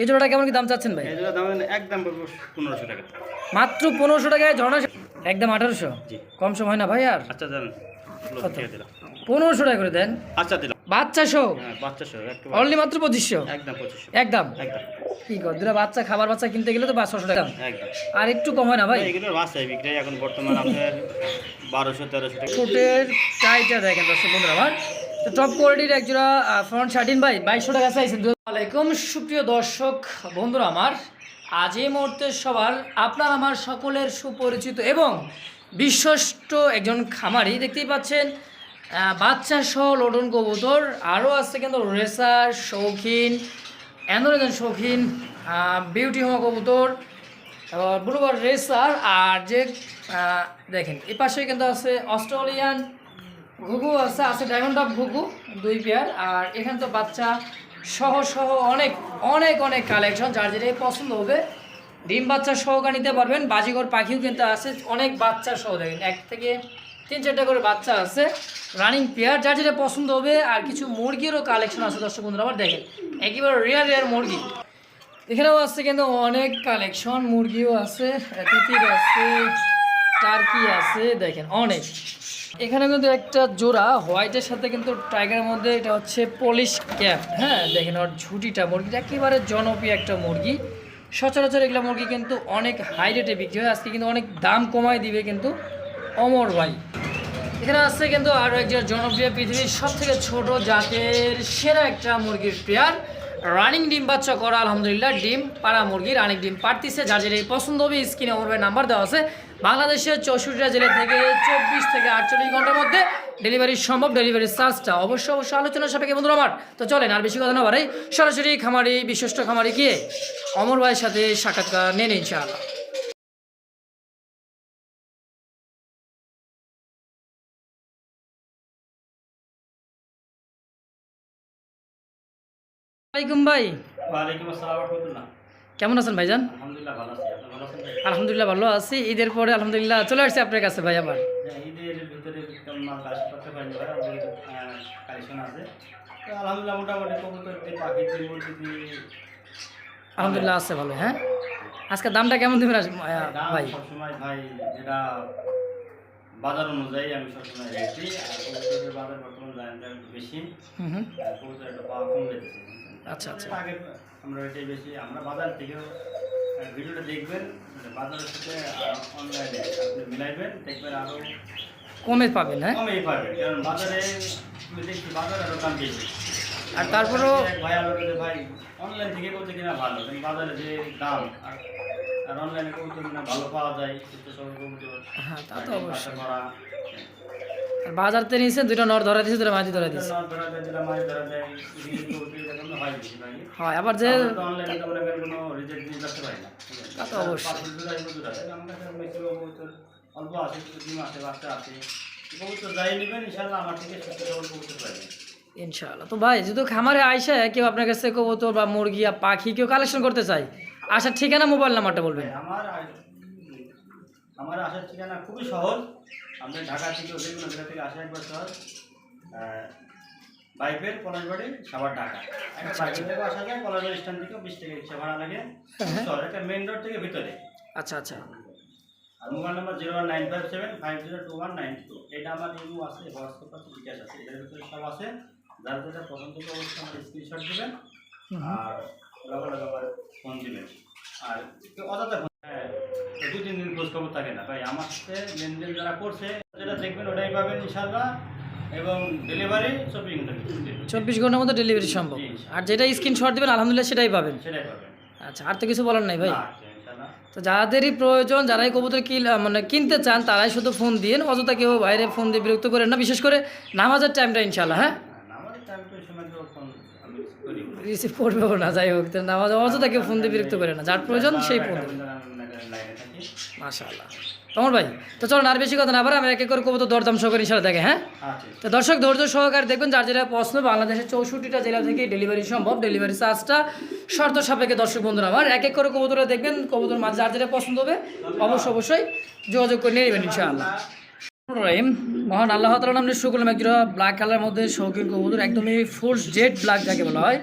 এই জোড়াটা কেমন কি দাম চাচ্ছেন ভাই? একদম পনেরোশো টাকা। মাত্র পনেরোশো টাকায় ঝর্ণা একদম আঠারোশো? কম সময় না ভাই আর? আচ্ছা পনেরোশো টাকা করে দেন। আচ্ছা দিলাম। বাচ্চা সহ হ্যাঁ বাচ্চা সহ একটু অনলি মাত্র পঁচিশশো? একদম পঁচিশশো। একদম? একদম। কি কর দুটা বাচ্চা খাবার বাচ্চা কিনতে গেলে তো পাঁচশো টাকা। আর একটু কম হয় না ভাই? এখন বর্তমান আপনার বারোশো তেরোশো টাকা। টাইটা দেখেন দর্শক বন্ধুরা আমার। টপ কোয়ালিটির একজোড়া ফ্রন্ট শার্টিন ভাই, বাইশশো টাকা চাইছেন আলাইকুম সুপ্রিয় দর্শক, বন্ধুরা আমার, আজ এই মুহূর্তে সবার, আপনার আমার সকলের সুপরিচিত এবং বিশ্বস্ত একজন খামারি, দেখতেই পাচ্ছেন বাচ্চা সহ লোডন কবুতর, আরও আছে কিন্তু রেসার, শৌখিন অ্যান্ড্রয়েড শৌখিন বিউটি হোমা কবুতর ব্লুবার রেসার, আর যে দেখেন এই পাশে কিন্তু আছে অস্ট্রেলিয়ান ঘুঘু আছে আছে ডায়মন্ড অফ ঘুঘু দুই পেয়ার। আর এখানে তো বাচ্চা সহ সহ অনেক অনেক অনেক কালেকশন যার যেটাই পছন্দ হবে। ডিম বাচ্চা সহকা নিতে পারবেন। বাজিঘর পাখিও কিন্তু আছে। অনেক বাচ্চা সহ দেখেন, এক থেকে তিন, চারটা করে বাচ্চা আছে। রানিং পেয়ার যার যেটা পছন্দ হবে। আর কিছু মুরগিরও কালেকশন আছে দর্শক বন্ধুরা, আবার দেখেন, একেবারে রেয়ার রেয়ার মুরগি। এখানেও আছে কিন্তু অনেক কালেকশন মুরগিও আছে আছে টার্কি আছে? দেখেন, অনেক। এখানে কিন্তু একটা জোড়া, হোয়াইটের সাথে কিন্তু টাইগারের মধ্যে এটা হচ্ছে পলিশ ক্যাপ। হ্যাঁ দেখেন ওর ঝুটিটা, মুরগিটা একেবারে জনপ্রিয় একটা মুরগি। সচরাচর এগুলো মুরগি কিন্তু অনেক হাই রেটে বিক্রি হয়, আজকে কিন্তু অনেক দাম কমায় দিবে কিন্তু অমর ভাই। এখানে আছে কিন্তু আরও একজন জনপ্রিয় পৃথিবীর সব থেকে ছোট জাতের সেরা একটা মুরগির পেয়ার রানিং ডিম বাচ্চা করা, আলহামদুলিল্লাহ, ডিম পাড়া মুরগি রানিং ডিম পাড়তিছে। যার যেটা পছন্দ হবে, স্ক্রিনে আমার নাম্বার দেওয়া আছে। বাংলাদেশের চৌষট্টিটা জেলা থেকে চব্বিশ থেকে আটচল্লিশ ঘণ্টার মধ্যে ডেলিভারি সম্ভব, ডেলিভারি চার্জটা অবশ্য অবশ্য আলোচনা সাপেক্ষে বন্ধুরা আমার। তো চলেন, আর বেশি কথা না বাড়াই, সরাসরি খামারি বিশিষ্ট খামারি গিয়ে অমর ভাইয়ের সাথে সাক্ষাৎকার নেন ইনশাআল্লাহ। ওয়ালাইকুম ভাই। ওয়ালাইকুম আসসালাম কেমন আছেন ভাইজান? আলহামদুলিল্লাহ ভালো আছি। ঈদের পরে আলহামদুলিল্লাহ চলে আসছি আপনার কাছে ভাই হ্যাঁ, তো আলহামদুলিল্লাহ আছে ভালো হ্যাঁ? আজকে দামটা কেমন দেবেন ভাই? ভাই যেটা বাজার অনুযায়ী আমি সবসময় রেখেছি। আর কবুতরের বাজার বর্তমান বেশি। কবুতর একটু পাওয়া কম আচ্ছা, আচ্ছা। আগে আমরা এটাই বেশি আমরা বাজার থেকেও ভিডিওটা দেখবেন মানে বাজারের সাথে অনলাইনে আপনি মিলাইবেন দেখবেন আরও কমে পাবেন হ্যাঁ? কমেই পাবেন কারণ বাজারে দেখছি বাজারে আরও দাম বেশি। আর তারপরেও ভাই আলো ভাই অনলাইন থেকে করতে কিনা ভালো বাজারে যে দাম আর আর অনলাইনে করতে কিনা ভালো পাওয়া যায় সুস্থ সবল কবুতর হ্যাঁ তা তো অবশ্যই। আর বাজার তে নিয়েছেন দুটো নর ধরা দিয়েছে দুটো মাঝি ধরা দিয়েছে হয় আবার যে তো অবশ্যই। অল্প আছে বাচ্চা আছে। ইনশাআল্লাহ তো ভাই যেহেতু খামারে আইসা কেউ আপনার কাছে কবুতর বা মুরগি পাখি কেউ কালেকশন করতে চাই আসার ঠিকানা মোবাইল নাম্বারটা বলবেন। আমার আমার আসার ঠিকানা খুবই সহজ। আপনি ঢাকা থেকে যে কোনো জায়গা থেকে আসা একবার সহজ। বাইকের পলাশবাড়ি সাবার ঢাকা। একটা বাইকের থেকে আসা যায় পলাশবাড়ি স্ট্যান্ড থেকে বিশ টাকা রিক্সা ভাড়া লাগে। খুব সহজ একটা মেন রোড থেকে ভিতরে। আচ্ছা আচ্ছা। আর mobile number zero one nine five seven five zero two one nine two. এটা আমার ইমো আছে হোয়াটসঅ্যাপ আছে বিকাশ আছে এটার ভিতরে সব আছে। যার যেটা পছন্দ করে অবশ্যই আমার স্ক্রিনশট দেবেন। আর লগে লগে ফোন দিবেন। আর অযথা হ্যাঁ দু তিন দিন খোঁজ খবর থাকে না। ভাই আমার সাথে লেনদেন যারা করছে যেটা দেখবেন ওটাই পাবেন ইনশাল্লাহ এবং ডেলিভারি চব্বিশ ঘণ্টা চব্বিশ ঘণ্টার মধ্যে ডেলিভারি সম্ভব। আর যেটা স্ক্রিনশট দেবেন আলহামদুলিল্লাহ সেটাই পাবেন। সেটাই পাবেন। আচ্ছা আর তো কিছু বলার নাই ভাই? তো যাদেরই প্রয়োজন যারাই কবুতর কি মানে কিনতে চান তারাই শুধু ফোন দিন অযথা কেউ বাইরে ফোন দিয়ে বিরক্ত করেন না। বিশেষ করে নামাজের টাইমটা ইনশাল্লাহ হ্যাঁ আর আমাদের টাইম তো এই সময় তো ফোন আমি করি রিসিভ করবেও না যাই হোক নামাজ অযথা কেউ ফোন দিয়ে বিরক্ত করে না যার প্রয়োজন সেই ফোন দেবে। মাশাআল্লাহ। তোমার ভাই তো চলো আর বেশি কথা না আবার এক এক করে কবুতর দরদাম সহকারে ইনশাল্লাহ দেখে হ্যাঁ? আচ্ছা তো দর্শক ধৈর্য সহকারে দেখবেন যার যেটা পছন্দ বাংলাদেশের চৌষট্টিটা জেলা থেকে ডেলিভারি সম্ভব। ডেলিভারি চার্জটা শর্ত সাপেক্ষে দর্শক বন্ধুরা আমার এক এক করে কবুতরা দেখবেন কবুতর মাঝে যার যেটা পছন্দ হবে অবশ্যই অবশ্যই যোগাযোগ করে নিয়ে নেবেন ইনশাআল্লাহ। রহিম মহান আল্লাহ তালা নামে শুকুলাম একজোড়া ব্ল্যাক কালারের মধ্যে শৌখিন কবুতর একদমই ফুল জেড ব্ল্যাক যাকে বলা হয়।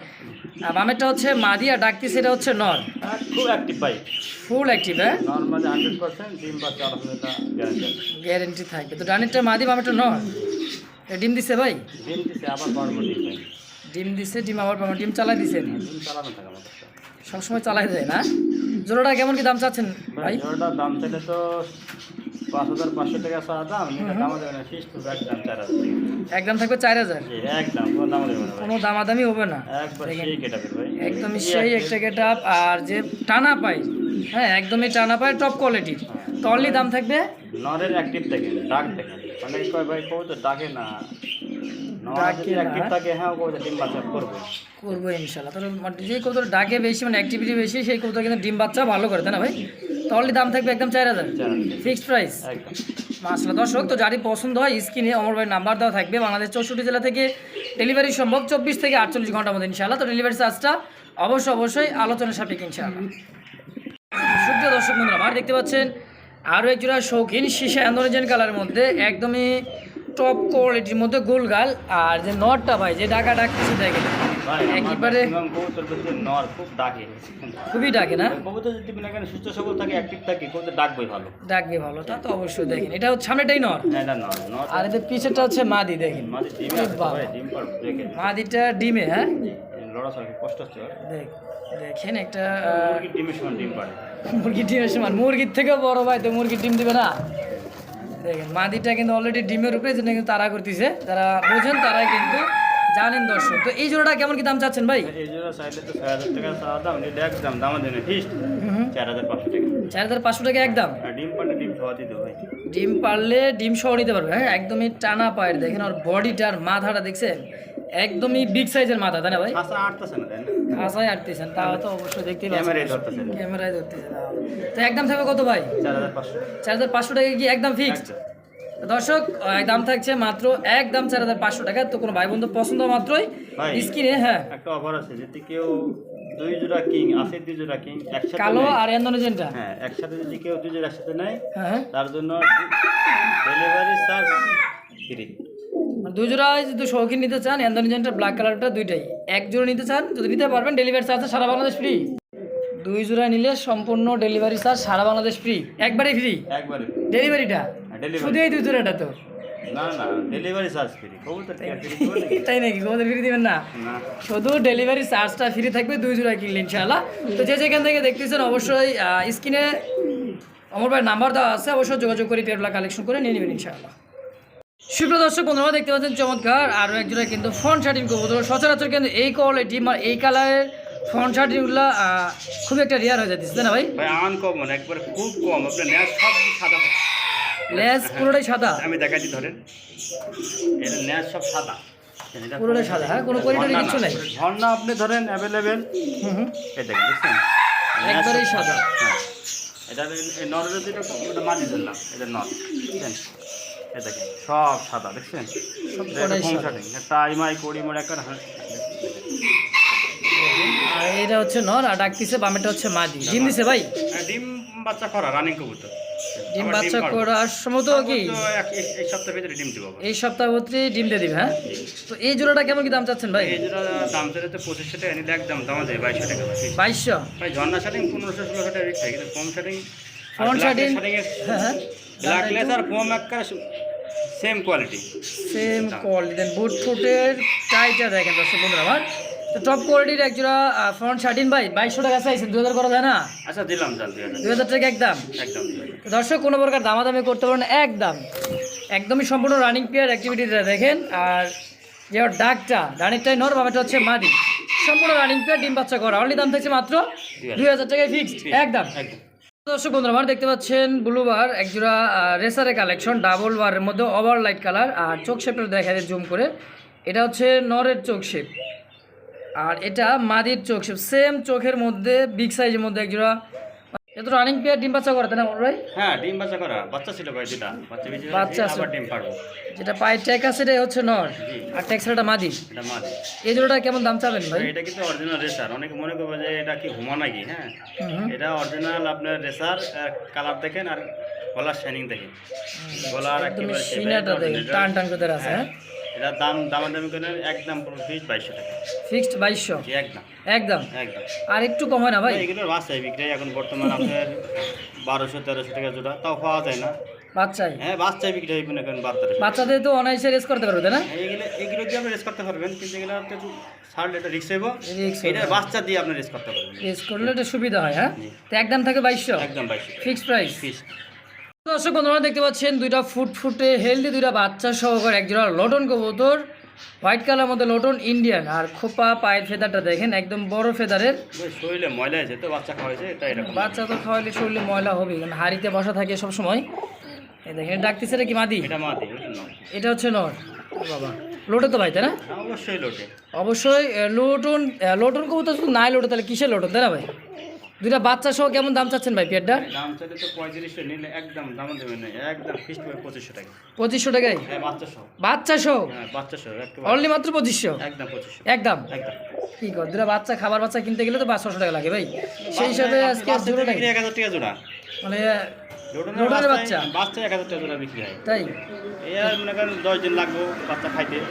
আর বামেরটা হচ্ছে মাদি আর ডাকতিছে এটা হচ্ছে নর। আর খুব অ্যাক্টিভ ভাই ফুল অ্যাক্টিভ হ্যাঁ? নর্মালি হান্ড্রেড পার্সেন্ট ডিম বাচ্চা আলহামদুলিল্লাহ গ্যারান্টি থাকবে। তো ডানেরটা মাদি বামেরটা নর? ডিম দিছে ভাই? ডিম দিচ্ছে আবার ডিম। দিছে ডিম আবার ডিম চালাই দিছেন ডিম চালানো থাকে আমাদের। সবসময় চালাই দেয় না। জোড়াটা কেমন কি দাম চাচ্ছেন ভাই ভাই? জোড়াটার দাম চাইলে তো পাঁচ হাজার পাঁচশো টাকা চাওয়া দাম দাম দেবে না ফিস একদম চার হাজার একদম থাকবে চার হাজার? একদম কোনো দাম দেবে না কোনো দামাদামি হবে না। একদমই সেই একটা গেট আপ আর যে টানা পাই হ্যাঁ একদমই টানা পাই টপ কোয়ালিটির তো দাম থাকবে? নরের অ্যাক্টিভ থাকে ডাক থাকে মানে কয় ভাই কৌ তো ডাকে না। করবে। করব ইনশাল্লাহ। তাহলে মানে যে কৌতর ডাকে বেশি মানে অ্যাক্টিভিটি বেশি সেই কিন্তু ডিম বাচ্চা ভালো করে তাই না ভাই? তো অনলি দাম থাকবে একদম চার হাজার। ফিক্সড প্রাইস মাসলা দর্শক তো যারই পছন্দ হয় স্ক্রিনে অমর ভাই নাম্বার দেওয়া থাকবে। বাংলাদেশ চৌষট্টি জেলা থেকে ডেলিভারি সম্ভব চব্বিশ থেকে আটচল্লিশ ঘণ্টার মধ্যে ইনশাআল্লাহ তো ডেলিভারি চার্জটা অবশ্যই অবশ্যই আলোচনা সাপেক্ষে ইনশাআল্লাহ সুপ্রিয় দর্শক বন্ধুরা আমার দেখতে পাচ্ছেন আরও এক জোড়া শৌখিন সীসা অ্যান্ডোরিজেন কালারের মধ্যে একদমই টপ কোয়ালিটির মধ্যে গোলগাল আর যে নটটা ভাই যে ডাকা ডাকতেছে দেখেন। একেবারে খুবই ডাকে না? কবুতর যদি করেন সুস্থ সবল থাকে অ্যাক্টিভ থাকে কবুতর ডাকবই ভালো। ডাকবে ভালো তা তো অবশ্যই দেখেন। এটা হচ্ছে সামনেটাই নর। এটা নর নর আর এদের হচ্ছে মাদি দেখেন। ডিম। ভাই ডিম পার মাদিটা ডিমে হ্যাঁ? লড়া সরকে কষ্ট হচ্ছে দেখ দেখেন একটা মুরগির ডিমের সমান ডিম পারে মুরগির ডিমের সমান। মুরগির থেকেও বড় ভাই তো মুরগির ডিম দিবে না? দেখেন মাদিটা কিন্তু অলরেডি ডিমের উপরে যেটা কিন্তু তারা করতেছে। যারা বোঝেন তারাই কিন্তু জানেন দর্শক। তো এই জোড়াটা কেমন কি দাম চাচ্ছেন ভাই? এই জোড়া চাইলে তো ছয় হাজার টাকা চাওয়া দাম এটা একদম দাম দেন ফিস্ট চার হাজার পাঁচশো টাকা। একদম ডিম পারলে ডিম খাওয়া দিতে ভাই ডিম পারলে ডিম সহ নিতে পারবে হ্যাঁ একদমই টানা পায়ের। দেখেন আর বডিটার মাথাটা দেখছেন? একদমই বিগ সাইজের মাথা তাই না ভাই? আশা আটতেছে না আশায় আটতেছেন তাও তো অবশ্যই দেখতেই ক্যামেরায় পাচ্ছেন ধরতেছে। না। ক্যামেরায় ধরতেছেন। তো একদম থাকবে কত ভাই? চার হাজার পাঁচশো। টাকা কি একদম। ফিক্সড দর্শক দাম থাকছে মাত্র একদম চার হাজার পাঁচশো টাকা। তো কোনো ভাই বন্ধু পছন্দ মাত্রই। স্ক্রিনে হ্যাঁ। একটা অফার আছে যদি কেউ দুই জোড়া কিং আছে দুই জোড়া কিং একসাথে কালো। আর এন্দোনেজেনটা হ্যাঁ একসাথে যদি কেউ দুই জোড়া একসাথে নেয় হ্যাঁ। তার জন্য ডেলিভারি চার্জ ফ্রি মানে দুই যদি শৌখিন নিতে চান এন্দোনেজেনটা ব্ল্যাক কালারটা দুইটাই। এক জোড়া নিতে চান যদি নিতে পারবেন ডেলিভারি চার্জ সারা বাংলাদেশ ফ্রি দুই জোড়া নিলে সম্পূর্ণ ডেলিভারি চার্জ সারা বাংলাদেশ ফ্রি একবারে ফ্রি একবারে ডেলিভারিটা শুধু এই দুই জোড়াটা তো? না না ডেলিভারি চার্জ ফ্রি? তাই নাকি? ফ্রি দিবেন না? শুধু ডেলিভারি চার্জটা ফ্রি থাকবে দুই জোড়া কিনলে ইনশাআল্লাহ। তো যে যেখান থেকে দেখতেছেন অবশ্যই স্ক্রিনে অমর ভাই নাম্বার দেওয়া আছে। অবশ্যই যোগাযোগ করে পেয়ারগুলো কালেকশন করে নিয়ে নেবেন ইনশাআল্লাহ। সুপ্রিয় দর্শক বন্ধুরা দেখতে পাচ্ছেন চমৎকার আরও এক জোড়া কিন্তু ফ্রন্ট শার্টিং কবুতর সচরাচর কিন্তু এই কোয়ালিটি আর এই কালারের ফ্রন্ট শার্টিংগুলো খুব একটা রেয়ার হয়ে যাচ্ছে না ভাই? ভাই আন খুব কম। আপনার ন্যাস সব সাদা হয়। পুরোটাই সাদা? আমি দেখাচ্ছি ধরেন। ন্যাস সব সাদা। এটা পুরোটাই সাদা হ্যাঁ? কোনো কোয়ালিটি কিছু। নাই। ঝর্ণা আপনি ধরেন অ্যাভেলেবেল হুম হুম। এই দেখেন দেখছেন? একবারেই সাদা। হ্যাঁ। এটা নরের যেটা ওটা ধরলাম এটা নর। এই দেখেন সব সাদা দেখছেন। টাই মাই কড়ি মোড় একটা আর এটা হচ্ছে নর আর ডাকতিছে বামেটা হচ্ছে মাদি ডিম দিছে ভাই? ডিম বাচ্চা করা রানিং কবুতর। ডিম বাচ্চা করার সময় তো কি? এই- সপ্তাহের ভিতরে ডিম দিব এই সপ্তাহ ভর্তি ডিম দিয়ে দিবে হ্যাঁ? তো এই জোড়াটা কেমন কি দাম চাচ্ছেন ভাই? এই যেটা দাম চাইলে তো পঁচিশশো টাকা নিলে একদম দাম যায় বাইশশো টাকা বাইশশো? ভাই ঝর্ণা শাটিং পনেরোশো ষোলোশো টাকা রেট থাকে কিন্তু কম শাটিং shading? হ্যাঁ হ্যাঁ। ব্ল্যাকলেস আর কম একটা same quality same quality then boot ফুটের টাইটা দেখেন দর্শক বন্ধুরা আমার। তো টপ কোয়ালিটির এক জোড়া ফ্রন্ট শার্টিন ভাই বাইশশো টাকা চাইছেন দু হাজার করা যায় না? আচ্ছা দিলাম দু হাজার টাকা একদম। একদম দর্শক কোনো প্রকার দামাদামি করতে পারেন একদম। একদমই সম্পূর্ণ রানিং প্লেয়ার অ্যাক্টিভিটিটা দেখেন। আর যে ডাকটা ডানেরটাই নর বাবাটা হচ্ছে মাদি। সম্পূর্ণ রানিং প্লেয়ার ডিম বাচ্চা করা। অনলি দাম থাকছে মাত্র দুই হাজার। টাকায় ফিক্সড একদম। একদম। দর্শক বন্ধুরা, আমার দেখতে পাচ্ছেন ব্লুবার একজোড়া রেসারের কালেকশন, ডাবল বারের মধ্যে ওভার লাইট কালার আর চোখ শেপটা দেখা যায় জুম করে। এটা হচ্ছে নরের চোখ শেপ। আর এটা মাদির চোখ শেপ। সেম চোখের মধ্যে, বিগ সাইজের মধ্যে একজোড়া এত রানিং পেয়ার ডিম বাচ্চা করতে না ভাই? হ্যাঁ ডিম বাচ্চা করা বাচ্চা ছিল ভাই যেটা বাচ্চা বেশি বাচ্চা আবার ডিম পারব যেটা পায়ের ট্যাক আছে এটা হচ্ছে নর। আর ট্যাক্সটা মাদি। এটা মাঝে এই জোড়াটা কেমন দাম চাবেন ভাই? এটা কিন্তু অরিজিনাল রেসার অনেকে মনে করবে যে এটা কি হুমা নাকি হ্যাঁ। এটা অরিজিনাল আপনার রেসার কালার দেখেন আর গলার শাইনিং দেখেন। গলার একেবারে টান টান করে আছে হ্যাঁ? এটা দাম দামাদামি করে একদম পুরো ফিস বাইশশো টাকা। ফিক্সড বাইশশো? একদম। একদম? একদম। আর একটু কম হয় না ভাই? এগুলোর বাচ্চাই বিক্রি এখন বর্তমান আপনার বারোশো তেরোশো টাকা জোড়া তাও পাওয়া যায় না। বাচ্চাই? হ্যাঁ বাচ্চাই বিক্রি হয় মনে করেন বারো বাচ্চাদের তো অনায়াসে রেস করতে পারবে তাই না? এইগুলো এইগুলো দিয়ে আপনি রেস করতে পারবেন কিন্তু এগুলো আপনি একটু ছাড়লে এটা রিক্স হইব। এটা বাচ্চা দিয়ে আপনি রেস করতে পারবেন। রেস করলে এটা সুবিধা হয় হ্যাঁ? তো একদম থাকে বাইশশো? একদম বাইশশো ফিক্সড প্রাইস ফিস দর্শক বন্ধুরা দেখতে পাচ্ছেন দুইটা ফুট ফুটে হেলদি দুইটা বাচ্চা সহকারে একজোড়া লটন কবুতর। হোয়াইট কালার মধ্যে লটন ইন্ডিয়ান আর খোপা পায়ের ফেদারটা দেখেন একদম বড় ফেদারের শরীরে ময়লা আছে তো বাচ্চা খাওয়াইছে তাই বাচ্চা তো খাওয়ালে শরীরে ময়লা হবে কারণ হাড়িতে বসা থাকে সব সময় এই দেখেন ডাকতেছে এটা কি মাদি? এটা মা দিই ওটা নয়। এটা হচ্ছে নর। বাবা লোটে তো ভাই তাই না? হ্যাঁ, অবশ্যই লোটে। অবশ্যই লোটন লোটন কবুতর শুধু নাই লোটে তাহলে কিসের লোটন তাই না ভাই? দুইটা বাচ্চা সহ কেমন দাম চাচ্ছেন ভাই পেটটা? দাম চাইলে তো পঁয়ত্রিশশো নিলে একদম দাম দেবেন না একদম ফিক্সড করে পঁচিশশো টাকা। পঁচিশশো টাকায়? হ্যাঁ বাচ্চা সহ। বাচ্চা সহ? হ্যাঁ বাচ্চা সহ অনলি মাত্র পঁচিশশো? একদম পঁচিশশো। একদম? একদম। কি কর দুটা বাচ্চা খাবার বাচ্চা কিনতে গেলে তো পাঁচশো টাকা লাগে ভাই। সেই হিসাবে আজকে জোড়া এক হাজার টাকা জোড়া। মানে বাচ্চা? বাচ্চা? এক হাজার টাকা বিক্রি হয়। তাই? মনে করেন দশ দিন লাগবে বাচ্চা খাইতে এক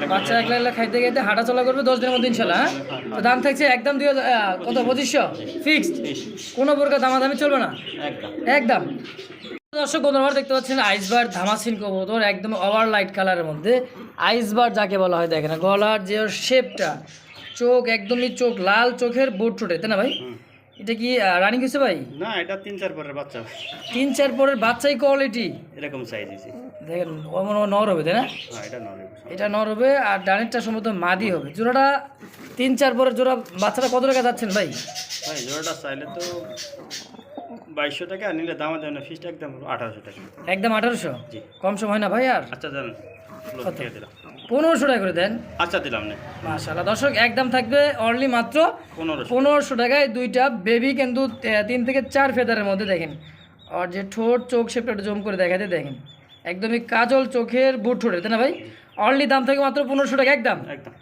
লাখ বাচ্চা খাইতে। খাইতে হাঁটা চলা করবে দশ দিনের মধ্যে ইনশাল্লাহ হ্যাঁ? তো দাম থাকছে একদম দুই কত পঁচিশশো? ফিক্সড বিশ। কোনো প্রকার দামাদামি চলবে না? একদম। দর্শক বন্ধুরা দেখতে পাচ্ছেন আইসবার ধামাসিন কবুতর একদম ওভার লাইট কালারের মধ্যে। আইসবার যাকে বলা হয় দেখেন গলার যে শেপটা চোখ একদমই চোখ লাল চোখের বুট ঠোঁটে তাই না ভাই। এটা কি রানিং হয়েছে ভাই? না এটা তিন চার পরের বাচ্চা। তিন চার পরের বাচ্চাই কোয়ালিটি এরকম সাইজ দিয়েছি দেখেন ও মনে হয় নর হবে তাই না? এটা নয় এটা নর হবে আর ডানেরটা সম্ভবত মাদি হবে। জোড়াটা তিন চার পরের জোড়া বাচ্চাটা কত টাকা যাচ্ছেন ভাই? ভাই জোড়াটা চাইলে তো বাইশশো টাকা আর নিলে দামা দেবেন ফিসটা একদম আঠারোশো টাকা। একদম আঠারোশো? জি। কম সময় না ভাই আর? আচ্ছা জানেন? দিলাম। পনেরোশো টাকা করে দেন। আচ্ছা দিলাম না। মাশাল্লাহ দর্শক একদম থাকবে অনলি মাত্র পনেরোশো। টাকায় দুইটা বেবি কিন্তু তিন থেকে চার ফেদারের মধ্যে দেখেন। আর যে ঠোঁট চোখ শেপটা একটু জম করে দেখাতে দেখেন। একদমই কাজল চোখের বুট ঠোঁটের তাই না ভাই? অনলি দাম থাকে মাত্র পনেরোশো টাকা একদম। একদম।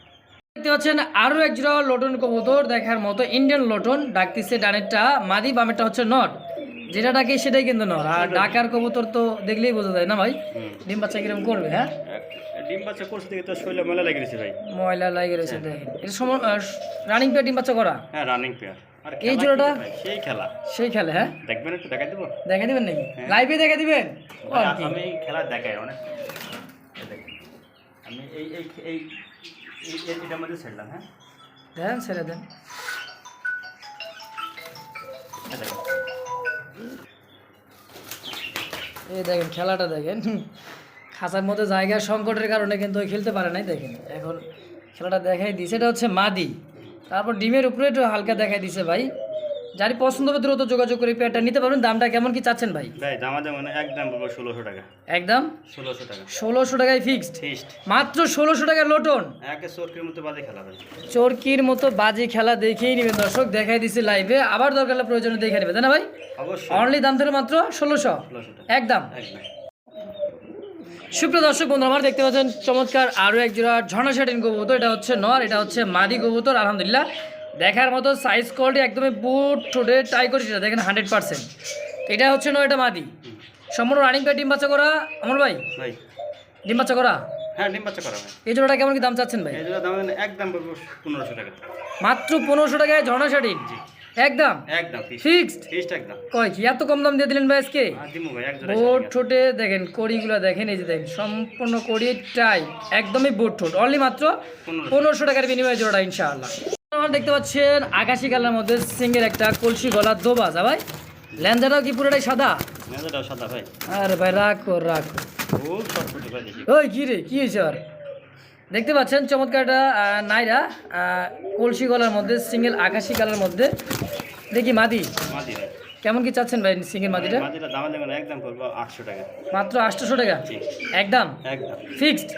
দেখতে পাচ্ছেন আরও এক জোড়া লটন কবুতর দেখার মতো ইন্ডিয়ান লটন ডাকতেছে ডানেরটা মাদি বামেরটা হচ্ছে নট যেটা ডাকে সেটাই কিন্তু নট আর ডাকার কবুতর তো দেখলেই বোঝা যায় না ভাই? ডিম বাচ্চা কীরকম করবে হ্যাঁ? ডিম বাচ্চা করছে দেখে তো শরীরে মেলা লেগে গেছে ভাই? ময়লা লাগে রয়েছে দেখেন এটা সময় রানিং পেয়ে ডিম বাচ্চা করা? হ্যাঁ রানিং পেয়ার আর এই জোড়াটা? সেই খেলা। সেই খেলে হ্যাঁ? দেখবেন একটু দেখাই দেবো? দেখা দিবেন নাকি? হ্যাঁ। লাইভে দেখা দিবেন? ও আর কি? আমি খেলা দেখাই অনেক। আমি এই এই এই এই- এই- এটার মধ্যে ছেড়লাম হ্যাঁ? দেন ছেড়ে দেন। এই দেখেন খেলাটা দেখেন। খাঁচার মধ্যে জায়গার সংকটের কারণে কিন্তু ওই খেলতে পারে নাই দেখেন। এখন খেলাটা দেখাই দিছে এটা হচ্ছে মাদি। তারপর ডিমের উপরে একটু হালকা দেখাই দিছে ভাই। যারই পছন্দ হবে দ্রুত যোগাযোগ করে পেয়ারটা নিতে পারবেন। দামটা কেমন কি চাচ্ছেন ভাই? ভাই দামা যেমন একদম বলব ষোলোশো টাকা। একদম? ষোলোশো টাকা। ষোলোশো টাকায় ফিক্সড ফিস্ট মাত্র ষোলোশো টাকার লোটন একে চোরকির মতো বাজে খেলা ভাই। চরকির মতো বাজি খেলা দেখেই নেবেন দর্শক দেখাই দিছে লাইভে আবার দরকার হলে প্রয়োজনে দেখে নেবে তাই না ভাই? অবশ্যই। অনলি দাম থেকে মাত্র ষোলোশো? ষোলোশো টাকা। একদম? একদম। সুপ্রিয় দর্শক বন্ধু আমার দেখতে পাচ্ছেন চমৎকার আরও এক জোড়া ঝর্ণা শাটিন কবুতর। এটা হচ্ছে নর এটা হচ্ছে মাদি কবুতর আলহামদুলিল্লাহ। দেখার মতো সাইজ কোয়ালিটি একদমই বুট ঠোঁটে টাই করে সেটা দেখেন হান্ড্রেড পার্সেন্ট এটা হচ্ছে নয় এটা মাদি। সম্পূর্ণ রানিং প্যাড ডিম বাচ্চা করা আমার ভাই? ভাই। ডিম বাচ্চা করা? হ্যাঁ ডিম বাচ্চা করা এই জোড়াটা কেমন কি দাম চাচ্ছেন ভাই? এই জন্য দাম একদম পনেরোশো টাকা। মাত্র পনেরোশো টাকায় ঝর্ণা শাটিন জি। একদম? একদম ফিস্ট ফিক্সড একদম। কয় কি এত কম দাম দিয়ে দিলেন ভাই আজকে? বোট ঠোঁটে দেখেন কড়িগুলো দেখেন এই যে দেখেন সম্পূর্ণ কড়ি টাই একদমই বোট ঠোঁট অনলি মাত্র পনেরোশো। টাকার বিনিময়ে জোড়া ইনশাআল্লাহ। আপনারা দেখতে পাচ্ছেন আকাশি কালার মধ্যে সিংয়ের একটা কলসি গলার দোবাজ ভাই? ল্যাঞ্জাটাও কি পুরোটাই সাদা? সাদা ভাই। আরে ভাই রাখো রাখো। ওই কি রে কি হয়েছে আর দেখতে পাচ্ছেন চমৎকারটা আহ, নাইরা কলসি গলার মধ্যে সিঙ্গেল আকাশি কালার মধ্যে। দেখি মাদি। কেমন কি চাচ্ছেন ভাই সিঙ্গেল মাদিটা? মাত্র আটশোশো টাকা? একদম? ফিক্সড?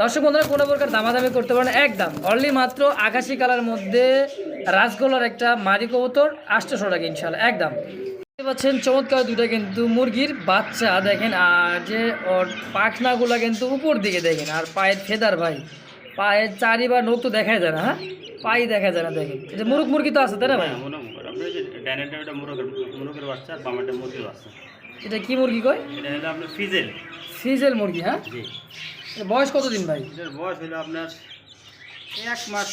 দর্শক বন্ধুরা কোনো প্রকার দামাদামি করতে পারেন একদম। অনলি মাত্র আকাশি কালার মধ্যে রাজগোলার একটা মাদি কবুতর আটশোশো টাকা ইনশাল্লাহ একদম। পাচ্ছেন চমৎকার দুটা কিন্তু মুরগির বাচ্চা দেখেন আর যে ওর পাখনাগুলো কিন্তু উপর দিকে দেখেন আর পায়ের ফেদার ভাই। পায়ের চারিবার নখ তো দেখা যায় না হ্যাঁ? পাই দেখা যায় না দেখেন। যে মুরগ মুরগি তো আছে তাই না ভাই? হ্যাঁ এটা কি মুরগি কয়? এটা হলো আপনার ফিজেল। ফিজেল মুরগি হ্যাঁ? জি। এর বয়স কতদিন ভাই? বয়স হলো আপনার এক মাস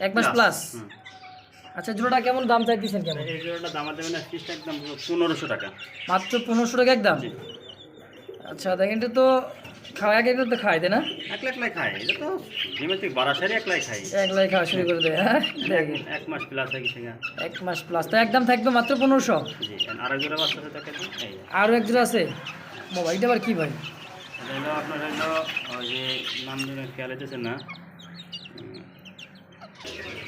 এক মাস প্লাস। আচ্ছা জোড়াটা কেমন? দাম চাইতেছেন কেমন? এই জোড়াটা দামা দেবে না ফিসটা একদম পনেরোশো টাকা। মাত্র পনেরোশো টাকা একদম। আচ্ছা দেখেন তো খাওয়া এক একলা তো খায় তাই না? একলা একলাই খাই এটা তো জিমের থেকে বারাসারি একলাই খাই একলাই খাওয়া শুরু করে দেয় হ্যাঁ? দেখেন। এক মাস প্লাস হয়ে গেছে এক মাস প্লাস তো একদম থাকবে মাত্র পনেরোশো? জি আর এক জোড়া বাচ্চা এই আরও এক জোড়া আছে? মোবাইলটা আবার কি ভাই? আপনার হলো ওই যে নাম খেয়াল হইতেছে না।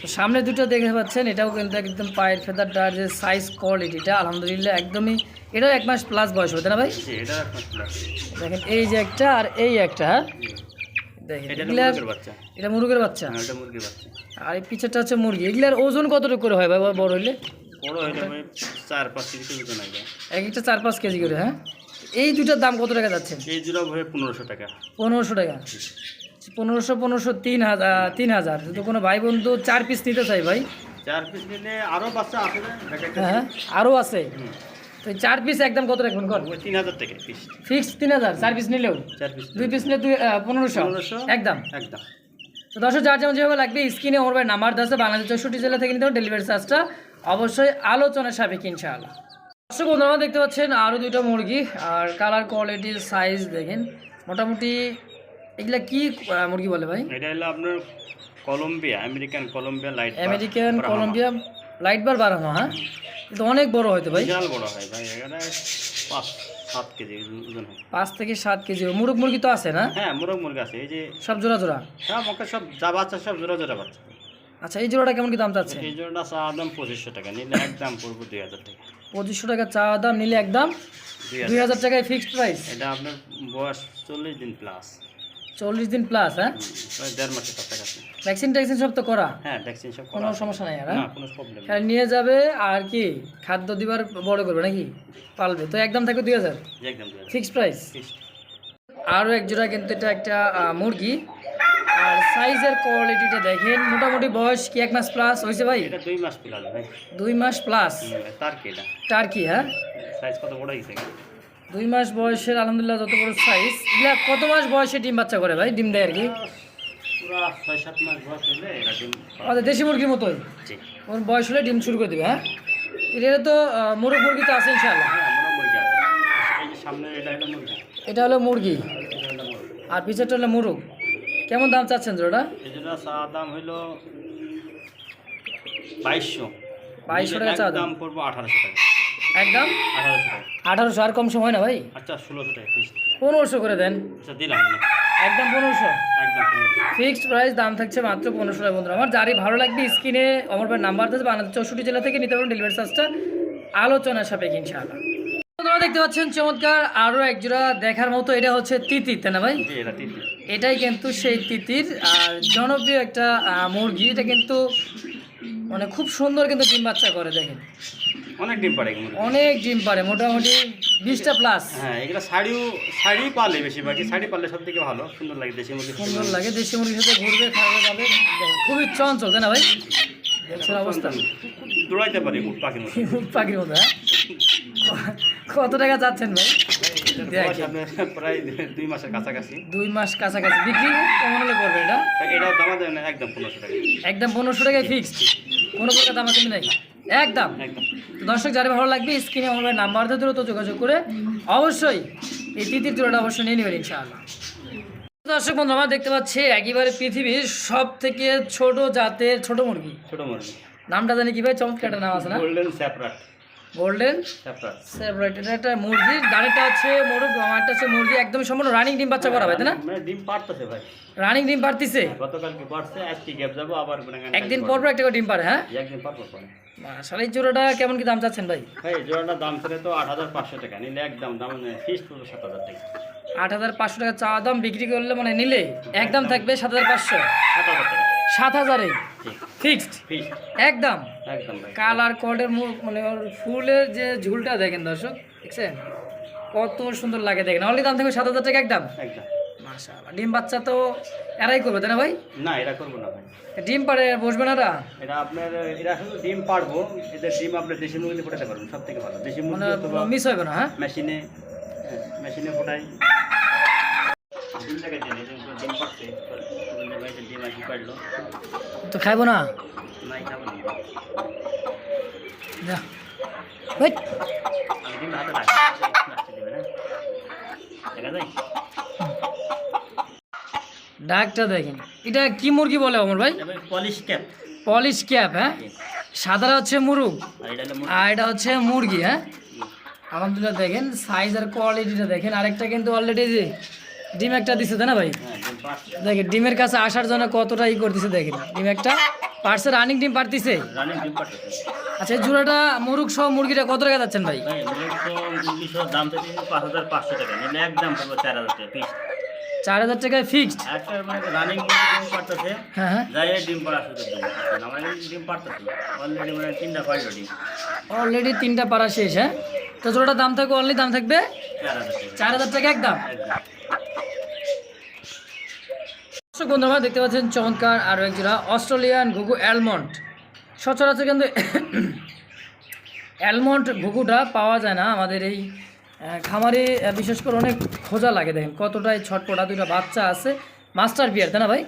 তো সামনে দুটো দেখতে পাচ্ছেন এটাও কিন্তু একদম পায়ের ফেদারটার যে সাইজ কোয়ালিটিটা আলহামদুলিল্লাহ একদমই এটাও এক মাস প্লাস বয়স হতে না ভাই? দেখেন এই যে একটা আর এই একটা হ্যাঁ? দেখেন এটা মুরগির বাচ্চা। হ্যাঁ বাচ্চা। আর এই পিছেরটা হচ্ছে মুরগি এগুলার ওজন কতটুকু করে হয় ভাই বড় হইলে? হবে এক একটা চার পাঁচ কেজি করে হ্যাঁ? এই দুটার দাম কত টাকা যাচ্ছে? এই জোড়া পনেরোশো টাকা। পনেরোশো টাকা। পনেরোশো পনেরোশো তিন হাজার তিন হাজার। যদি কোনো ভাই বন্ধু চার পিস নিতে চাই ভাই। চার পিস নিলে আরও বাচ্চা আছে হ্যাঁ আরও আছে। তো চার পিস একদম কত রাখবেন কর তিন হাজার টাকা পিস ফিক্স তিন হাজার চার পিস নিলেও? চার পিস দুই পিস নিলে দুই পনেরোশো। একদম। একদম। তো দর্শক যার যেমন যেভাবে লাগবে স্ক্রিনে ওর ভাই নাম্বার দেওয়া আছে বাংলাদেশ চৌষট্টি জেলা থেকে নিতে ডেলিভারি চার্জটা অবশ্যই আলোচনা সাপেক্ষ ইনশাআল্লাহ। দর্শক বন্ধুরা দেখতে পাচ্ছেন আরও দুইটা মুরগি আর কালার কোয়ালিটি সাইজ দেখেন মোটামুটি এগুলা কি মুরগি বলে ভাই? এটা হলো আপনার Colombia American Colombia light American Colombia light বার বাড়ানো হ্যাঁ? কিন্তু অনেক বড় হয়তো ভাই। বিশাল বড় হয় ভাই এখানে পাঁচ সাত কেজি ওজন হয়। পাঁচ থেকে সাত কেজি মুরগ মুরগি তো আছে না? হ্যাঁ মুরগ মুরগি আছে এই যে সব জোড়া জোড়া? হ্যাঁ ওকে সব যা বাচ্চা সব জোড়া জোড়া বাচ্চা। আচ্ছা এই জোড়াটা কেমন কি দাম চাচ্ছে? এই জোড়াটা চা দাম পঁচিশশো টাকা নিলে একদম পড়ব দুই হাজার টাকা। পঁচিশশো টাকা চা দাম নিলে একদম দুই হাজার। টাকায় ফিক্সড প্রাইস এটা আপনার বয়স চল্লিশ দিন প্লাস চল্লিশ দিন প্লাস হ্যাঁ? প্রায় দেড় মাসের কাছাকাছি ভ্যাকসিন ট্যাকসিন সব তো করা? হ্যাঁ ভ্যাকসিন সব কোনো সমস্যা নাই আর না হ্যাঁ? কোনো প্রবলেম খালি নিয়ে যাবে আর কি খাদ্য দিবার বড় করবে নাকি? পালবে। তো একদম থাকবে দুই হাজার? একদম ফিক্সড প্রাইস। আরও এক জোড়া কিন্তু এটা একটা মুরগি। আর সাইজের কোয়ালিটিটা দেখেন। মোটামুটি বয়স কি এক মাস প্লাস হয়েছে ভাই? এটা দুই মাস প্লাস ভাই। দুই মাস প্লাস হুম, তার কি এটা? টার্কি হ্যাঁ? সাইজ কত বড় হয়েছে? দুই মাস বয়সের আলহামদুলিল্লাহ যত বড় সাইজ এগুলা কত মাস বয়সে ডিম বাচ্চা করে ভাই? ডিম দেয় আর কি। আমাদের দেশি মুরগির মতোই? ওর বয়স হলে ডিম শুরু করে দেবে হ্যাঁ? এটা তো মোরগ মুরগি তো আছে ইনশাল্লাহ হ্যাঁ এটা হলো মুরগি। আর পিছেরটা হলো মুরগ? কেমন দাম চাচ্ছেন যেটা দাম হইল বাইশশো। 2200 টাকা। দাম। পড়ব আঠারোশো টাকা। একদম আঠারোশো টাকা। আঠারোশো আর কম সময় না ভাই? আচ্ছা ষোলোশো টাকা পনেরোশো করে দেন। আচ্ছা দিলাম একদম পনেরোশো? একদম ফিক্সড প্রাইস দাম থাকছে মাত্র পনেরোশো টাকা বন্ধুরা। আমার যারই ভালো লাগবে স্ক্রিনে আমার ভাই নাম্বার আছে বাংলাদেশ চৌষট্টি জেলা থেকে নিতে পারেন ডেলিভারি চার্জটা আলোচনা সাপেক্ষ ইনশাআল্লাহ। বন্ধুরা দেখতে পাচ্ছেন চমৎকার আরও একজোড়া দেখার মতো এটা হচ্ছে তিতির তাই না ভাই? এটাই কিন্তু সেই তিতির আর জনপ্রিয় একটা মুরগি। এটা কিন্তু মানে খুব সুন্দর কিন্তু ডিম বাচ্চা করে দেখেন। অনেক ডিম এগুলো। অনেক ডিম পারে মোটামুটি বিশটা প্লাস হ্যাঁ এগুলো শাড়িও শাড়ি পালে বেশিরভাগই শাড়ি পারলে সব থেকে ভালো সুন্দর লাগে দেশি মুরগি সুন্দর লাগে দেশি মুরগির সাথে ঘুরবে খাবে যাবে খুবই চঞ্চল তাই না ভাই? অবস্থা? দৌড়াইতে পারি উঠ পাখির মতো। উট পাখির মতো হ্যাঁ? কত টাকা যাচ্ছেন ভাই? প্রায় দুই মাসের কাছাকাছি। দুই মাস কাছাকাছি। বিক্রি কেমন হলে করবে এটা? তাই দামা দেয় না একদম পনেরোশো টাকা। একদম পনেরোশো টাকায় ফিক্সড কোনো প্রকার দাম আছে নাই? একদম। একদম। দর্শক যারা ভালো লাগবে স্ক্রিনে আমার নাম্বার দিয়ে তো যোগাযোগ করে অবশ্যই এই তৃতীয় জোড়াটা অবশ্যই নিয়ে নেবেন ইনশাআল্লাহ। দর্শক বন্ধু আমরা দেখতে পাচ্ছি একেবারে পৃথিবীর সব থেকে ছোট জাতের ছোট মুরগি। ছোট মুরগি। নামটা জানি কি ভাই? চমৎকার একটা নাম আছে না? Golden Sebright golden Sebright separate এটা মুরগির দাঁড়িটা হচ্ছে মোরগ আমারটা হচ্ছে মুরগি একদম সম্পূর্ণ রানিং ডিম বাচ্চা করা তাই না? মানে ডিম পারতেছে ভাই। রানিং ডিম পারতিছে গতকালকে পারছে আজকে গ্যাপ যাব আবার একদিন পর পর একটা করে ডিম পারে হ্যাঁ? একদিন পর পর এই জোড়াটা কেমন কি দাম চাচ্ছেন ভাই? ভাই জোড়াটার দাম ছিল তো আট হাজার পাঁচশো টাকা নিলে একদম দাম ফিস পড়বে সাত হাজার টাকা। আট হাজার পাঁচশো টাকা চা দাম বিক্রি করলে মানে নিলে একদম থাকবে সাত হাজার পাঁচশো। সাত হাজার ফিক্সড? একদম। একদম কালার কোডের মানে ফুলের যে ঝুলটা দেখেন দর্শক দেখছেন? কত সুন্দর লাগে দেখেন। অলরেডি দাম থাকবে সাত হাজার টাকা একদম? একদম। মাশাআল্লাহ। ডিম বাচ্চা তো এরাই করবে তাই না ভাই? না এটা করব না ভাই। ডিম পারে বসবে না এরা? এটা আপনার এরা শুধু ডিম পারব এদের ডিম আপনার দেশি মুরগিতে ফোটাতে পারবেন সব থেকে ভালো। দেশি মানে মুরগি অথবা মিস হবে না হ্যাঁ? মেশিনে মেশিনে ফোটাই। ডিম দেন ডিম পাচ্ছে তো খাইবো না ডাকটা দেখেন এটা কি মুরগি বলে অমর ভাই পলিশ ক্যাপ পলিশ ক্যাপ হ্যাঁ সাদারা হচ্ছে মুরুগ আর এটা আর এটা হচ্ছে মুরগি হ্যাঁ আলহামদুলিল্লাহ দেখেন সাইজ আর কোয়ালিটিটা দেখেন আরেকটা কিন্তু অলরেডি যে ডিম একটা দিছে তাই না ভাই? দেখেন ডিমের কাছে আসার জন্য কতটা ই করতেছে দেখেন। ডিম একটা পার্সে রানিং ডিম পারতিছে। আচ্ছা এই জোড়াটা মুরুগ সহ মুরগিটা কত টাকা যাচ্ছেন ভাই? চার হাজার টাকায় ফিক্সড মানে হ্যাঁ হ্যাঁ। পাড়া অলরেডি মানে তিনটা অলরেডি পারা শেষ হ্যাঁ? তো জোড়াটার দাম থাকবে অনলি দাম থাকবে চার হাজার টাকা। একদম। দর্শক বন্ধুরা দেখতে পাচ্ছেন চমৎকার আরও এক জোড়া অস্ট্রেলিয়ান ঘুঘু অ্যালমন্ড। সচরাচর কিন্তু অ্যালমন্ড ঘুঘুটা পাওয়া যায় না। আমাদের এই খামারে বিশেষ করে অনেক খোঁজা লাগে। দেখেন কতটাই ছটপটা দুইটা বাচ্চা আছে। মাস্টার বিয়ার তাই না ভাই?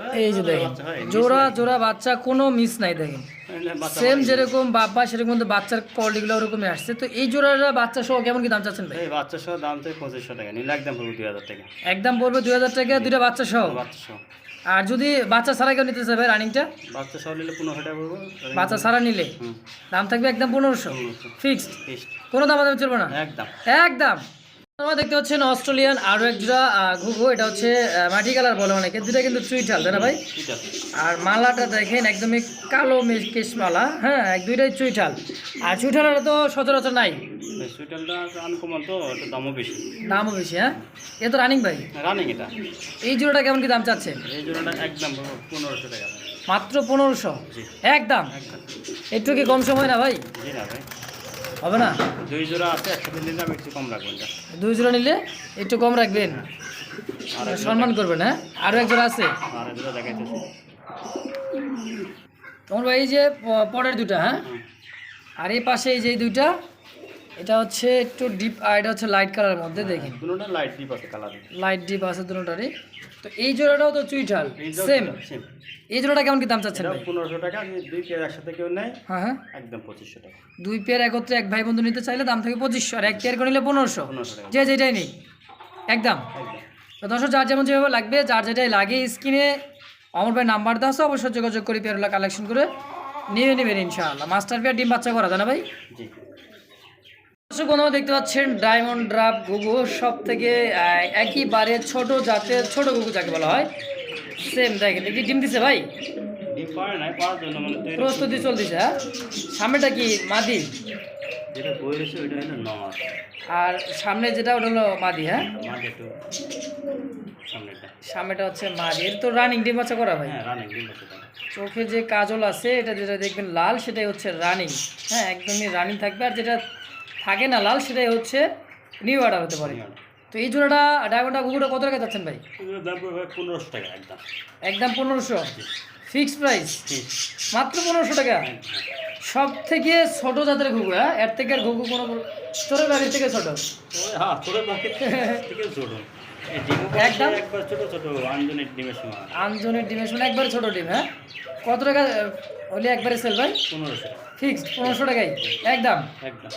ভাই এই যে দেখেন জোড়া জোড়া বাচ্চা কোনো মিস নাই দেখেন। সেম যেরকম বাপ্পা সেরকম কিন্তু বাচ্চার কোয়ালিটিগুলো ওরকমই আসছে। তো এই জোড়াটা বাচ্চা সহ কেমন কি দাম চাচ্ছেন ভাই? বাচ্চা সহ দাম তো পঁচিশশো টাকা নিলে একদম পড়ব দুই হাজার টাকা। একদম পড়বে দুই হাজার টাকা দুইটা বাচ্চা সহ বাচ্চা সহ আর যদি বাচ্চা ছাড়া কেউ নিতে চাবে রানিংটা বাচ্চা সহ নিলে পনেরোশো টাকা পড়ব বাচ্চা ছাড়া নিলে? দাম থাকবে একদম পনেরোশো? ফিক্সড কোনো দাম দাম চলবে না? একদম। একদম। তোমরা দেখতে পাচ্ছেন অস্ট্রেলিয়ান আরও এক জোড়া ঘুঘু এটা হচ্ছে মাটি কালার বলে অনেকে। দুটা কিন্তু চুইঠাল তাই না ভাই? আর মালাটা দেখেন একদমই কালো কেশ মালা হ্যাঁ এক দুইটাই চুইঠাল আর চুইঠালটা তো সচরাচর নাই। সুইটালটা আনকমন তো দামও বেশি। দামও বেশি হ্যাঁ? এ তো রানিং ভাই। রানিং এটা। এই জোড়াটা কেমন কি দাম চাচ্ছে? এই জোড়াটা একদম পনেরোশো টাকা। মাত্র পনেরোশো? একদম? একটু কি কম সময় না ভাই? না ভাই। হবে না? দুই জোড়া আছে একসাথে নিলে আমি একটু কম রাখবেন দুই জোড়া নিলে একটু কম রাখবেন? সম্মান করবেন হ্যাঁ? আরও এক জোড়া আছে? তোমার ভাই এই যে পরের দুটা হ্যাঁ? আর এই পাশে এই যে দুইটা এটা হচ্ছে একটু ডিপ আর এটা হচ্ছে লাইট কালারের মধ্যে দেখেন। দুটোটা লাইট ডিপ আছে কালার লাইট ডিপ আছে দুটোটারই তো এই জোড়াটাও তো চুইঠাল সেম এই জোড়াটা কেমন কি দাম চাচ্ছেন ভাই? পনেরোশো টাকা যদি দুই পেয়ার একসাথে কেউ নেয় হ্যাঁ হ্যাঁ। একদম পঁচিশশো টাকা। দুই পেয়ার একত্রে এক ভাই বন্ধু নিতে চাইলে দাম থাকে পঁচিশশো আর এক পেয়ার করে নিলে পনেরোশো। পনেরোশো টাকা। যে যেটাই নেই একদম। তো দর্শক যার যেমন যেভাবে লাগবে যার যেটাই লাগে স্ক্রিনে অমর ভাই নাম্বার দেওয়া আছে অবশ্যই যোগাযোগ করে পেয়ারগুলো কালেকশন করে নিয়ে নেবেন ইনশাআল্লাহ। মাস্টার পেয়ার ডিম বাচ্চা করা যায় না ভাই? জি। দর্শক দেখতে পাচ্ছেন ডায়মন্ড ড্রাফ ঘুঘু সব থেকে একইবারে ছোট জাতের ছোট ঘুঘু যাকে বলা হয়। সেম দেখেন দেখি ডিম দিছে ভাই? মানে প্রস্তুতি চলতেছে হ্যাঁ? সামনেটা কি মাদি? আর সামনে যেটা ওটা হলো মাদি হ্যাঁ? সামনেটা সামনেটা হচ্ছে মাদি। এর তো রানিং ডিম বাচ্চা করা ভাই হ্যাঁ আছে চোখে যে কাজল আছে এটা যেটা দেখবেন লাল সেটাই হচ্ছে রানিং হ্যাঁ একদমই রানিং থাকবে। আর যেটা থাকে না লাল সেটাই হচ্ছে নিউ অর্ডার হতে পারে। তো এই জোড়াটা ডায়মন্ডটা ঘুঘুটা কত টাকা যাচ্ছেন ভাই? পনেরোশো টাকা একদম। একদম পনেরোশো। ফিক্সড প্রাইস মাত্র পনেরোশো টাকা? সব থেকে ছোট জাতের ঘুঘু হ্যাঁ? এর থেকে আর ঘুঘু কোনো তোর বাড়ির থেকে ছোট? হ্যাঁ একদম? আঞ্জনের ডিমের সময় একবারে ছোট ডিম হ্যাঁ? কত টাকা হলে একবারে সেল ভাই? পনেরোশো ফিক্সড পনেরোশো টাকাই একদম? একদম।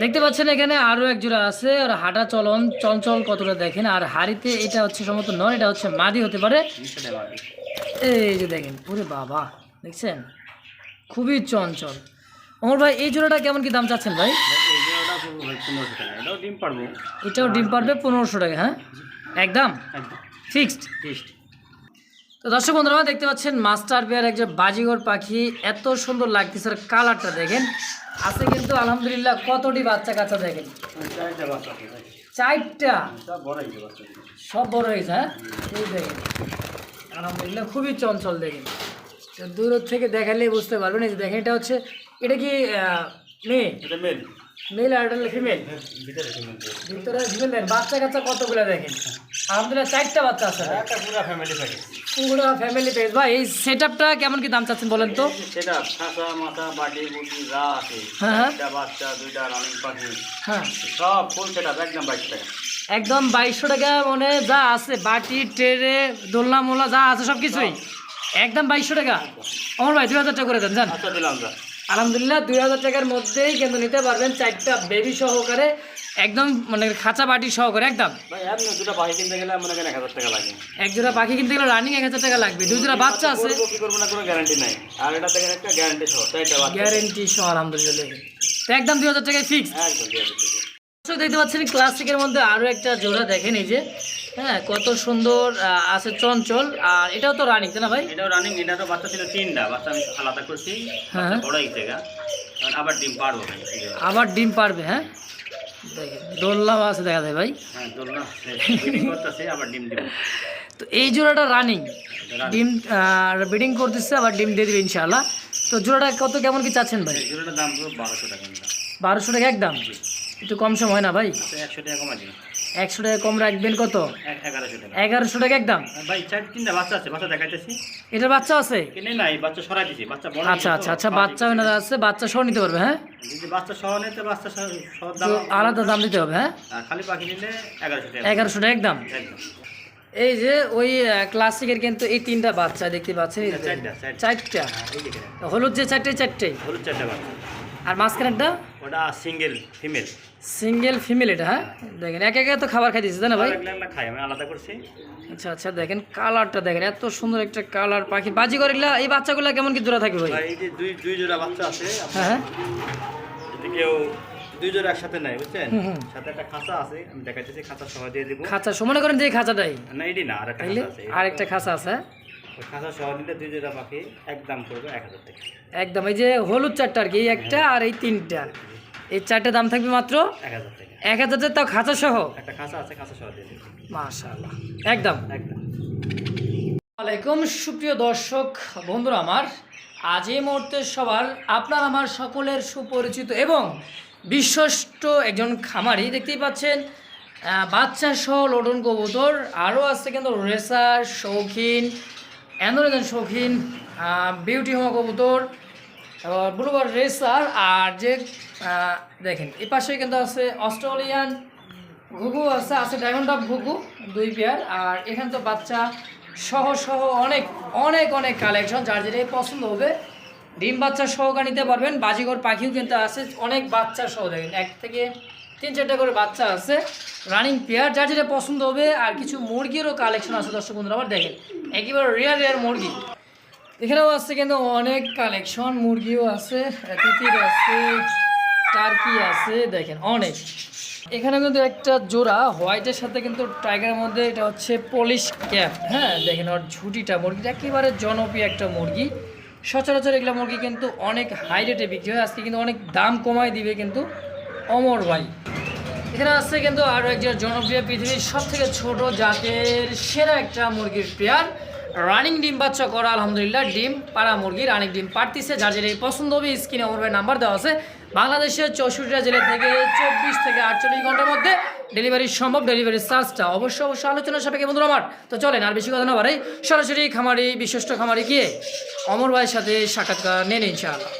দেখতে পাচ্ছেন এখানে আরও এক জোড়া আছে আর হাঁটা চলন চঞ্চল কতটা দেখেন আর হাড়িতে এটা হচ্ছে সম্ভবত নয় এটা হচ্ছে মাদি হতে পারে। এই যে দেখেন ওরে বাবা দেখছেন? খুবই চঞ্চল। অমর ভাই এই জোড়াটা কেমন কি দাম চাচ্ছেন ভাই? এটাও ডিম পারব। এটাও ডিম পারবে পনেরোশো টাকা হ্যাঁ? একদম? ফিক্সড? টেস্ট তো দর্শক বন্ধুরা দেখতে পাচ্ছেন মাস্টার বিয়ার একজন বাজিগর পাখি এত সুন্দর লাগতেছে আর কালারটা দেখেন। আছে কিন্তু আলহামদুলিল্লাহ কতটি বাচ্চা কাচ্চা দেখেন? চারটা সব বড় হয়েছে হ্যাঁ? এই দেখেন। আলহামদুলিল্লাহ খুবই চঞ্চল দেখেন। দূর থেকে দেখালে বুঝতে পারবেন। এই যে দেখেন এটা হচ্ছে এটা কি মেয়ে। মেল আর ফিমেল ভিতরে ফিমেল দেখেন বাচ্চা কাচ্চা কতগুলো দেখেন? আলহামদুলিল্লাহ চারটা বাচ্চা আছে পুরো ফ্যামিলি প্যাকেজ পুরো ফ্যামিলি পেজ ভাই এই কেমন কি দাম চাচ্ছেন বলেন তো? সেটা খাসা মাথা বাটি বুটি যা আছে। হ্যাঁ, হ্যাঁ। একটা বাচ্চা দুইটা রানিং পাখি। হ্যাঁ। সব ফুল একদম বাইশ টাকা। একদম বাইশশো টাকা মানে যা আছে বাটি ট্রেনে দোলনা মোলা যা আছে সব কিছুই একদম বাইশশো টাকা। আমার ভাই দুই হাজার টাকা করে দেন জান আচ্ছা দিলাম আলহামদুলিল্লাহ দুই হাজার টাকার মধ্যেই কিন্তু নিতে পারবেন চারটা বেবি সহকারে একদম মানে খাঁচা বাটি সহকারে একদম। পাখি কিনতে গেলে মনে করেন এক হাজার টাকা লাগে। এক জোড়া পাখি কিনতে গেলে রানিং এক হাজার টাকা লাগবে। দুই জোড়া বাচ্চা আছে। কি করব না কোনো গ্যারান্টি নাই। আর এটা দেখেন একটা গ্যারান্টি সহ আলহামদুলিল্লাহ। তো একদম দুই হাজার টাকায় ফিক্স একদম দেখতে পাচ্ছেন ক্লাসিকের মধ্যে আরও একটা জোড়া দেখেন এই যে। হ্যাঁ কত সুন্দর আছে চঞ্চল আর এটাও তো রানিং তাই না ভাই? এটাও রানিং এটা তো বাচ্চা ছিল তিনটা বাচ্চা আমি আলাদা করছি হ্যাঁ। বড় হয়েছে আবার ডিম পারব ভাই আবার ডিম পারবে হ্যাঁ? দেখেন দোল্লাম আছে দেখা যায় ভাই। হ্যাঁ ব্রিডিং করতেছে আবার ডিম দিব। তো এই জোড়াটা রানিং। ডিম ব্রিডিং করতেছে আবার ডিম দিয়ে দিবে ইনশাআল্লাহ। তো জোড়াটা কত কেমন কি চাচ্ছেন ভাই? এই জোড়াটার দাম বারোশো টাকা। বারোশো টাকা একদম? একটু কম সম হয় না ভাই? একশো টাকা কমা দিন একশো টাকা কম রাখবেন কত? এগারোশো টাকা একদম। এটার বাচ্চা আছে? আচ্ছা আচ্ছা আচ্ছা বাচ্চা। ওনারা আছে বাচ্চা সহ নিতে পারবে হ্যাঁ? আলাদা দাম দিতে হবে হ্যাঁ? এগারোশো টাকা। একদম। এই যে ওই ক্লাসিকের কিন্তু এই তিনটা বাচ্চা দেখতে পাচ্ছেন। চারটা, হ্যাঁ, হলুদ যে চারটে চারটে। হলুদ চারটা বাচ্চা। আর মাঝখানেরটা? ওটা সিঙ্গেল ফিমেল সিঙ্গেল ফিমেল এটা হ্যাঁ? দেখেন এক একে তো খাবার খাই দিচ্ছে তাই না ভাই? খাই আমি আলাদা করছি। আচ্ছা আচ্ছা দেখেন কালারটা দেখেন এত সুন্দর একটা কালার পাখি। বাজি করিলা এই বাচ্চাগুলো কেমন কি জোড়া থাকবে ভাই? এই যে দুই দুই জোড়া বাচ্চা আছে হ্যাঁ হ্যাঁ। যদি কেউ দুই জোড়া একসাথে নেয় বুঝছেন। সাথে একটা খাঁচা আছে আমি দেখাইতেছি খাঁচা সহ দিয়ে দিব। খাঁচা সমানে করেন যে খাঁচাটাই। না এটি না আর একটা খাঁচা আছে আরেকটা খাঁচা আছে। খাঁচা সহ দিলে দুই জোড়া পাখি একদম করবে এক হাজার টাকা। একদম এই যে হলুদ চারটা আর কি এই একটা আর এই তিনটা। এই চারটা দাম থাকবে মাত্র এক হাজার টাকা। এক হাজার টাকা তাও খাঁচা সহ? একটা খাঁচা আছে খাঁচা সহ দিয়ে। মাশাআল্লাহ একদম। একদম। আলাইকুম সুপ্রিয় দর্শক বন্ধুরা আমার আজ এই মুহূর্তে সবার আপনার আমার সকলের সুপরিচিত এবং বিশ্বস্ত একজন খামারি দেখতেই পাচ্ছেন বাচ্চা সহ লোডন কবুতর আরও আছে কিন্তু রেসার শৌখিন অ্যান্ড্রয়েডেন শৌখিন বিউটি হোমা কবুতর ব্লুবার রেসার, আর যে দেখেন এই পাশে কিন্তু আছে অস্ট্রেলিয়ান ঘুঘু আছে আছে ডায়মন্ড অফ ঘুঘু, দুই পেয়ার আর এখানে তো বাচ্চা সহ সহ অনেক অনেক অনেক কালেকশন যার যেটাই পছন্দ হবে, ডিম বাচ্চা সহকার নিতে পারবেন বাজিঘর পাখিও কিন্তু আছে, অনেক বাচ্চা সহ, দেখেন, এক থেকে তিন চারটা করে বাচ্চা আছে রানিং পেয়ার যার যেটা পছন্দ হবে, আর কিছু মুরগিরও কালেকশন আছে, দর্শক বন্ধুরা, আবার দেখেন একেবারে রেয়ার রেয়ার মুরগি। এখানেও আছে কিন্তু অনেক কালেকশন মুরগিও আছে আছে টার্কি আছে, দেখেন অনেক। এখানে কিন্তু একটা জোড়া হোয়াইটের সাথে কিন্তু টাইগারের মধ্যে এটা হচ্ছে পলিশ ক্যাপ হ্যাঁ দেখেন ওর ঝুটিটা, মুরগিটা একেবারে জনপ্রিয় একটা মুরগি। সচরাচর এগুলো মুরগি কিন্তু অনেক হাই রেটে বিক্রি হয়, আজকে কিন্তু অনেক দাম কমায় দিবে কিন্তু অমর ভাই। এখানে আছে কিন্তু আরও একজন জনপ্রিয় পৃথিবীর সব থেকে ছোট জাতের সেরা একটা মুরগির পেয়ার। রানিং ডিম বাচ্চা করা, আলহামদুলিল্লাহ, ডিম পাড়া মুরগি রানিং ডিম পারতিছে যার যেটা পছন্দ হবে স্ক্রিনে আমার নাম্বার দেওয়া আছে। বাংলাদেশের চৌষট্টিটা জেলা থেকে চব্বিশ থেকে আটচল্লিশ ঘণ্টার মধ্যে ডেলিভারি সম্ভব। ডেলিভারি চার্জটা অবশ্য অবশ্যই আলোচনা সাপেক্ষে বন্ধুরা আমার। তো চলেন, আর বেশি কথা না বাড়াই। সরাসরি খামারি বিশিষ্ট খামারি গিয়ে অমর ভাইয়ের সাথে সাক্ষাৎকার নেন ইনশাআল্লাহ।